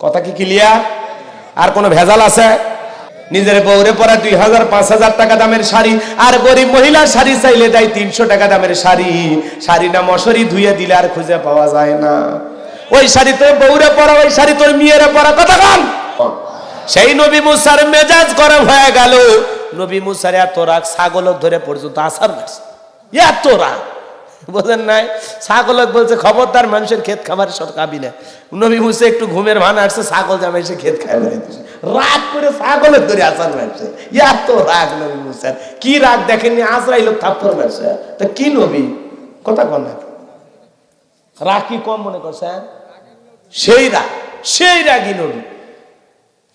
কথা কি ক্লিয়ার আর কোনো ভেজাল আছে? নিজের বউরে পরা দুই হাজার, পাঁচ হাজার টাকা দামের শাড়ি, আর গরিব মহিলার শাড়ি চাইলে দেয় তিনশো টাকা দামের শাড়ি। শাড়ি না মশারি ধুয়ে দিলে আর খুঁজে পাওয়া যায় না। ওই শাড়ি তোর বউরে পরা, ওই শাড়ি তোর মেয়েরে পরা, কথা কন। সেই নবী মুসার মেজাজ গরম হয়ে গেল। নবী মুসার এত রাগ, ছাগলক ধরে পর্যন্ত আসার মারছে। এত রাগ। বোঝেন নাই? ছাগলক বলছে, খবরদার মানুষের ক্ষেত খাবার সব খাবি না নবী মুসে একটু ঘুমের ভান আসছে, ছাগল জামাই সে ক্ষেত খায় রাগ করে ছাগলের ধরে আসার মারছে। এত রাগ নবী মুসার কি রাগ দেখেননি? আজরাই লোক থাপ্পর মারছে। তা কি নবী? কথা কন না। রাগ কি কম মনে করছেন? সেই রাগ, সেই রাগই নবী।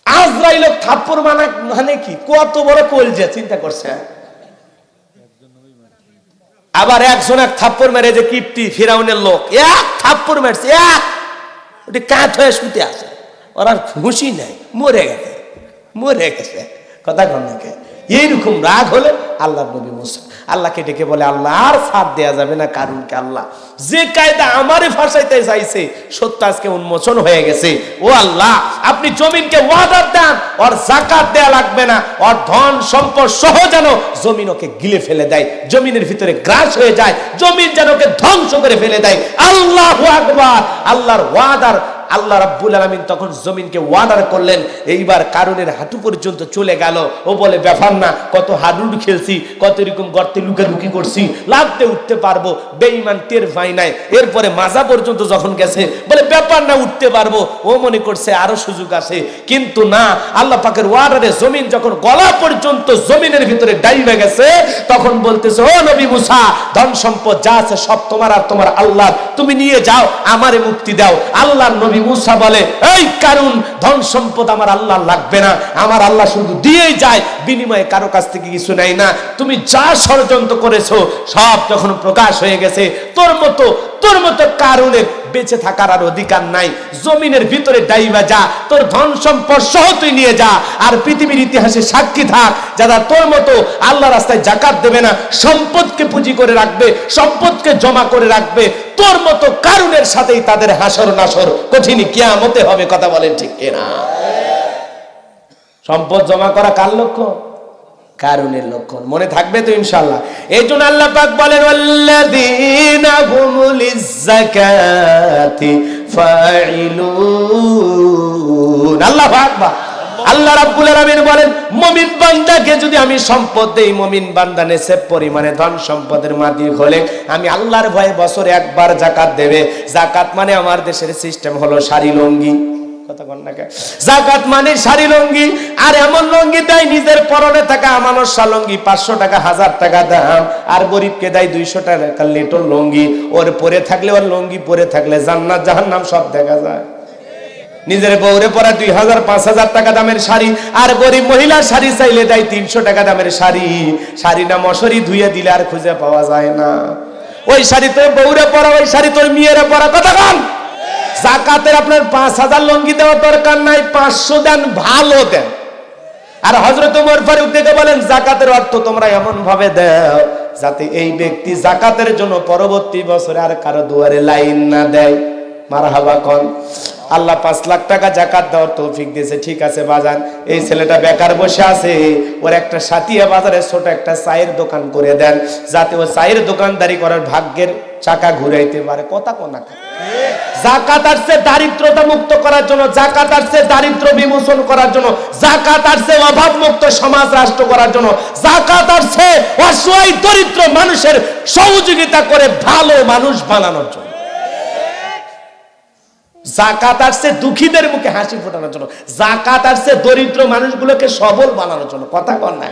আজরাইল থাপ্পর মানা মানে কি? কত বড় কলজে, চিন্তা করছে আবার একজন এক থাপ্পর মেরে যে কিপ্তি ফিরাউনের লোক। এক থাপ্পর মেরছে, এক। ওটি কাঁচ হয়ে শুতে আছে ওর আর খুশি নেই, মরে গেছে মরে গেছে। কথা কন্যাকে এইরকম রাগ হলে আল্লাহ নবী মুসা। আল্লাহকে ডেকে বলে, আল্লাহ, আর সাথ দেয়া যাবে না কারণকে আল্লাহ। যে কায়দা আমারে ফাঁসাইতে চাইছে, সত্য আজকে উন্মোচন হয়ে গেছে। ও আল্লাহ, আপনি জমিনকে ওয়াদার দেন, ওর জাকাত দেয়া লাগবে না, ওর ধন সম্পদ সহ যেন জমিন ওকে গিলে ফেলে দেয়, জমিনের ভিতরে গ্রাস হয়ে যায়, জমিন যেন ওকে ধ্বংস করে ফেলে দেয়। আল্লাহ আকবার, আল্লাহর ওয়াদার আল্লাহ রাব্বুল আলামিন তখন জমিনকে ওয়াদার করলেন। এইবার কারণের হাঁটু পর্যন্ত চলে গেল। ও বলে, ব্যাপার না, কত হাডুড খেলছি, কত এরকম গর্তে লুকালুকি করছি লাভতে উঠতে পারব, বেঈমান টের পাই নাই। এরপরে মাজা পর্যন্ত যখন গেছে, বলে, ব্যাপার না, উঠতে পারব। ও মনে করছে, আরও সুযোগ আছে। কিন্তু না, আল্লাহ পাকের ওয়াদারে জমিন যখন গলা পর্যন্ত জমিনের ভিতরে ডাইবে গেছে, তখন বলতেছে, ও নবী মুসা, ধন সম্পদ যা আছে সব তোমার আর তোমার আল্লাহ তুমি নিয়ে যাও, আমারে মুক্তি দাও। আল্লাহর নবী মুসা বলে, এই কারণ ধন সম্পদ আমার আল্লাহ লাগবে না। আমার আল্লাহ শুধু দিয়েই যায়, বিনিময়ে কারও কাছ থেকে কিছু নেই না। তুমি যা ষড়যন্ত্র করেছ, সব যখন প্রকাশ হয়ে গেছে, তোর মতো তোর মতো কারণের বেঁচে থাকার আর অধিকার নাই। জমিনের ভিতরে ডাইবা যা, তোর ধন সম্পদ সহ তুই নিয়ে যা। আর পৃথিবীর ইতিহাসে সাক্ষী থাক, যারা তোর মতো আল্লাহ রাস্তায় জাকাত দেবে না, সম্পদকে পুঁজি করে রাখবে, সম্পদকে জমা করে রাখবে তোর মতো কারণের সাথেই তাদের হাসর নাসর কঠিন কিয়ামতে হবে কথা বলেন ঠিক কিনা? সম্পদ জমা করা কার লক্ষ্য কারণের লক্ষণ। মনে থাকবে তো ইনশাল্লাহ এই জন্য আল্লাহ পাক বলেন আল্লাযীনা হুমুলিজ যাকাতি ফাইলুন আল্লাহু আকবার। আল্লাহ রাব্বুল আলামিন বলেন, মুমিন বান্দাকে যদি আমি সম্পদ দেই, মুমিন বান্দা নেসেব পরিমাণে ধন সম্পদের মালিক হলে আমি আল্লাহর ভয়ে বছরে একবার জাকাত দেবে। জাকাত মানে আমার দেশের সিস্টেম হলো শাড়ি লঙ্গি? জাকাত মানে শাড়ি লঙ্গি, আর এমন লঙ্গি দেয় নিজের পরনে থাকা আমানস্যা লঙ্গি, পাঁচশো টাকা, হাজার টাকা দাম, আর গরিবকে দেয় দুইশো টাকা লিটর লঙ্গি। ওর পরে থাকলে ওর লঙ্গি, পরে থাকলে জান্নাত, জাহান্নাম সব দেখা যায়। নিজের বউরে পরা দুই হাজার, পাঁচ হাজার টাকা দামের শাড়ি, আর গরিব মহিলার শাড়ি চাইলে দেয় তিনশো টাকা দামের শাড়ি। শাড়ি না মশারি ধুয়ে দিলে আর খুঁজে পাওয়া যায় না। ওই শাড়ি তোর বউরে পরা, ওই শাড়ি তোর মেয়েরে পরা। কথা কন! জাকাতের আপনার পাঁচ হাজার লঙ্গি দেওয়ার দরকার নাই, পাঁচশো দেন, ভালো দেন। আর হজরত উমর ফারুক থেকে বলেন, জাকাতের অর্থ তোমরা এমন ভাবে দাও যাতে এই ব্যক্তি জাকাতের জন্য পরবর্তী বছরে আর কারও দুয়ারে লাইন না দেয়। মারহাবা কন। আল্লাহ পাঁচ লাখ টাকা জাকাত দেওয়ার তৌফিক দিয়েছে। ঠিক আছে, বাজান, এই ছেলেটা বেকার বসে আছে, ওর একটা সাথিয়া বাজারে ছোট একটা চায়ের দোকান করে দেন, যাতে ও চায়ের দোকানদারি করার ভাগ্যের চাকা ঘুরাইতে পারে। কথা কোনা? জাকাত আসছে দারিদ্রতা মুক্ত করার জন্য, জাকাত আসছে দারিদ্র বিমোচন করার জন্য, জাকাত আসছে অভাব মুক্ত সমাজ রাষ্ট্র করার জন্য, জাকাত আসছে অসহায়, দরিদ্র মানুষের সহযোগিতা করে ভালো মানুষ বানানোর জন্য। জাকাত আসছে দুঃখীদের মুখে হাসি ফোটানোর জন্য। জাকাত আসছে দরিদ্র মানুষগুলোকে সবল বানানোর জন্য। কথা কন না?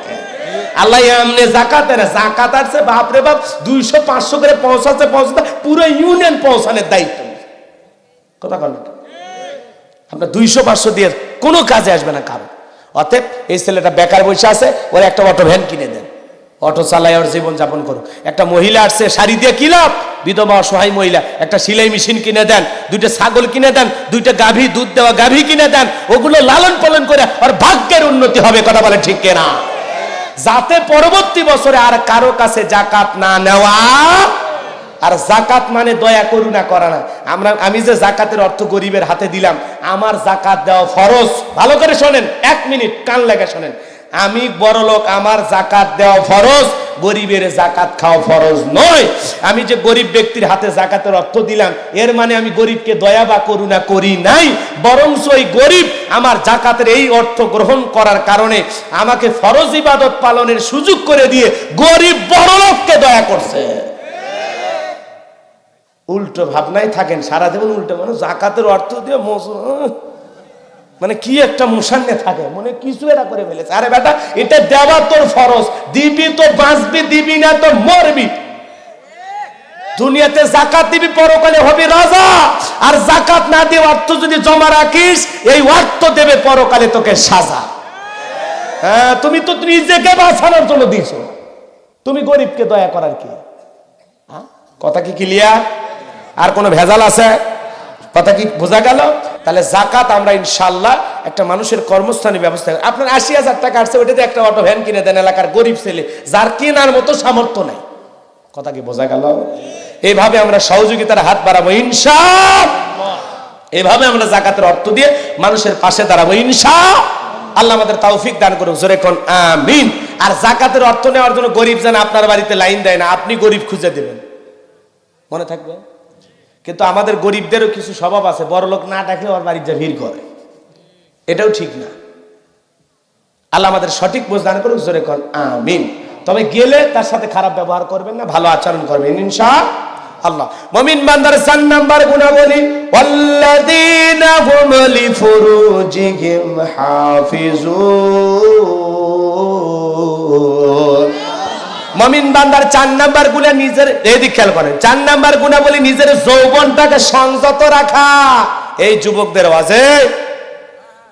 আল্লাহ এমনি জাকাতের জাকাত আসছে, বাপরে বাপ, দুইশো, পাঁচশো করে পৌঁছাচ্ছে, পৌঁছাতে পুরো ইউনিয়ন পৌঁছানোর দায়িত্ব কথা কন না আপনার দুইশো, পাঁচশো দিয়ে কোনো কাজে আসবে না কারও। অতএব এই ছেলেটা বেকার বসে আছে, ওর একটা অটো ভ্যান কিনে দেন। অটো চালায় ওর জীবন যাপন করুক। একটা মহিলা আসছে, শাড়ি দিয়ে কি লাভ? বিধবা, অসহায় মহিলা, একটা সেলাই মেশিন কিনে দেন, দুইটা ছাগল কিনে দেন, দুইটা গাভী, দুধ দেওয়া গাভী কিনে দেন, ওগুলো লালন পালন করে আর ভাগ্যের উন্নতি হবে, কথা বলে ঠিক কেনা? যাতে পরবর্তী বছরে আর কারও কাছে জাকাত না নেওয়া, আর জাকাত মানে দয়া, করুণা করা না। আমরা, আমি যে জাকাতের অর্থ গরিবের হাতে দিলাম, আমার জাকাত দেওয়া ফরজ। ভালো করে শোনেন, এক মিনিট কান লেগে শোনেন। আমি বড় লোক, আমার জাকাত দেওয়া ফরজ, গরিবের জাকাত খাওয়া ফরজ নয়। আমি যে গরিব ব্যক্তির হাতে জাকাতের অর্থ দিলাম, এর মানে আমি গরিবকে দয়া বা করুণা করি নাই। বরঞ্চ ওই গরিব আমার জাকাতের এই অর্থ গ্রহণ করার কারণে আমাকে ফরজ ইবাদত পালনের সুযোগ করে দিয়ে গরিব বড় লোককে দয়া করছে। উল্টো ভাবনায় থাকেন, সারা জীবন উল্টো মানে জাকাতের অর্থ দিয়ে মোস মানে কি একটা মুসান্নে থাকে, মনে কিছু এরা করে ফেলেছে। আরে বেটা, এটা দেওয়া তোর ফরজ। দিবি তো বাঁচবি, দিবি না তো মরবি। দুনিয়াতে জাকাত দিবি, পরকালে হবে রাজা। আর জাকাত না দিয়ে অর্থ যদি জমা রাখিস, এই অর্থ দেবে পরকালে তোকে সাজা। হ্যাঁ তুমি তো নিজেকে বাঁচানোর জন্য দিছো তুমি গরিবকে দয়া করার কি? কথা কি ক্লিয়ার আর কোনো ভেজাল আছে? কথা কি বোঝা গেল? তাহলে জাকাত আমরা ইনশাল্লাহ একটা মানুষের কর্মস্থানে ব্যবস্থা। আপনার আশি হাজার টাকা আসছে ওটাতে একটা অটো, ভ্যান কিনে দেন, এলাকার গরিব ছেলে, যার কেনার মতো সামর্থ্য নাই। কথা কি বোঝা গেল? এইভাবে আমরা সহযোগিতার হাত বাড়াবো ইনশা এভাবে আমরা জাকাতের অর্থ দিয়ে মানুষের পাশে দাঁড়াবো ইনশা আল্লাহ আমাদের তৌফিক দান করুক, জোরে কোন আমিন। আর জাকাতের অর্থ নেওয়ার জন্য গরিব যেন আপনার বাড়িতে লাইন দেয় না, আপনি গরিব খুঁজে দেবেন। মনে থাকবে? কিন্তু আমাদের গরিবদেরও কিছু স্বভাব আছে। বড় লোক না ডাকলে ওর বাড়ির যা ভিড় করে। এটাও ঠিক না। আল্লাহ আমাদের সঠিক বোঝ দান করুক, জোরে কন, আমিন। তবে গেলে তার সাথে খারাপ ব্যবহার করবেন না, ভালো আচরণ করবেন ইনশা আল্লাহ মমিন বান্দার সান নাম্বার গুণাবলী, ওয়াল্লাযীনা হুম লিফুরুজিহিম হাফিজুন। মমিন বান্দার চার নাম্বারগুলা নিজের এদিক খেয়াল করেন চার নাম্বার গুণা বলি নিজের যৌবনটাকে সংযত রাখা। এই যুবকদের আওয়াজে।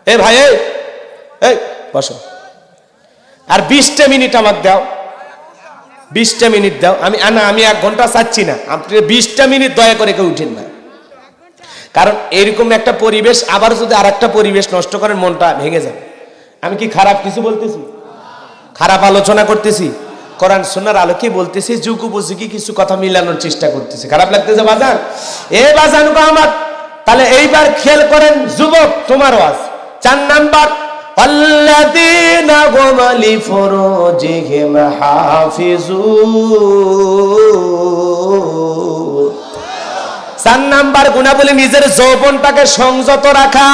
এ ভাই এই, বসো। আর বিশটা মিনিট আমাকে দাও। বিশটা মিনিট দাও। আমি না আমি এক ঘণ্টা চাচ্ছি না। আপনি বিশটা মিনিট দয়া করে কেউ উঠেন না। কারণ এরকম একটা পরিবেশ আবার যদি আর একটা পরিবেশ নষ্ট করেন মনটা ভেঙে যাবে। আমি কি খারাপ কিছু বলতেছি? খারাপ আলোচনা করতেছি? কোরআন সোনার আলোকে বলতেছি যুগ উপযোগী কিছু কথা মিলানোর চেষ্টা করতেছি খারাপ লাগতেছে বাজান এ বাজান গো আমার তাহলে এইবার খেয়াল করেন যুবক তোমার ওয়াজ চার নাম্বার الذين هم لفروجهم حافظون চার নাম্বার গুণা বলে নিজের যৌবনটাকে সংযত রাখা,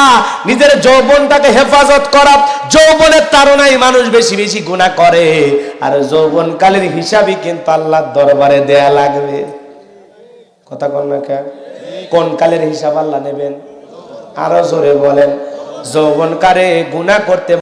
নিজের যৌবনটাকে হেফাজত করা, যৌবনের তারণায় মানুষ বেশি বেশি গুণা করে। আর যৌবনকালের হিসাবই কিন্তু আল্লাহর দরবারে দেয়া লাগবে। কথা কন না কেন? কালের হিসাব আল্লাহ নেবেন? আরও জোরে বলেন যৌবন যৌবনকারে গুণা করতে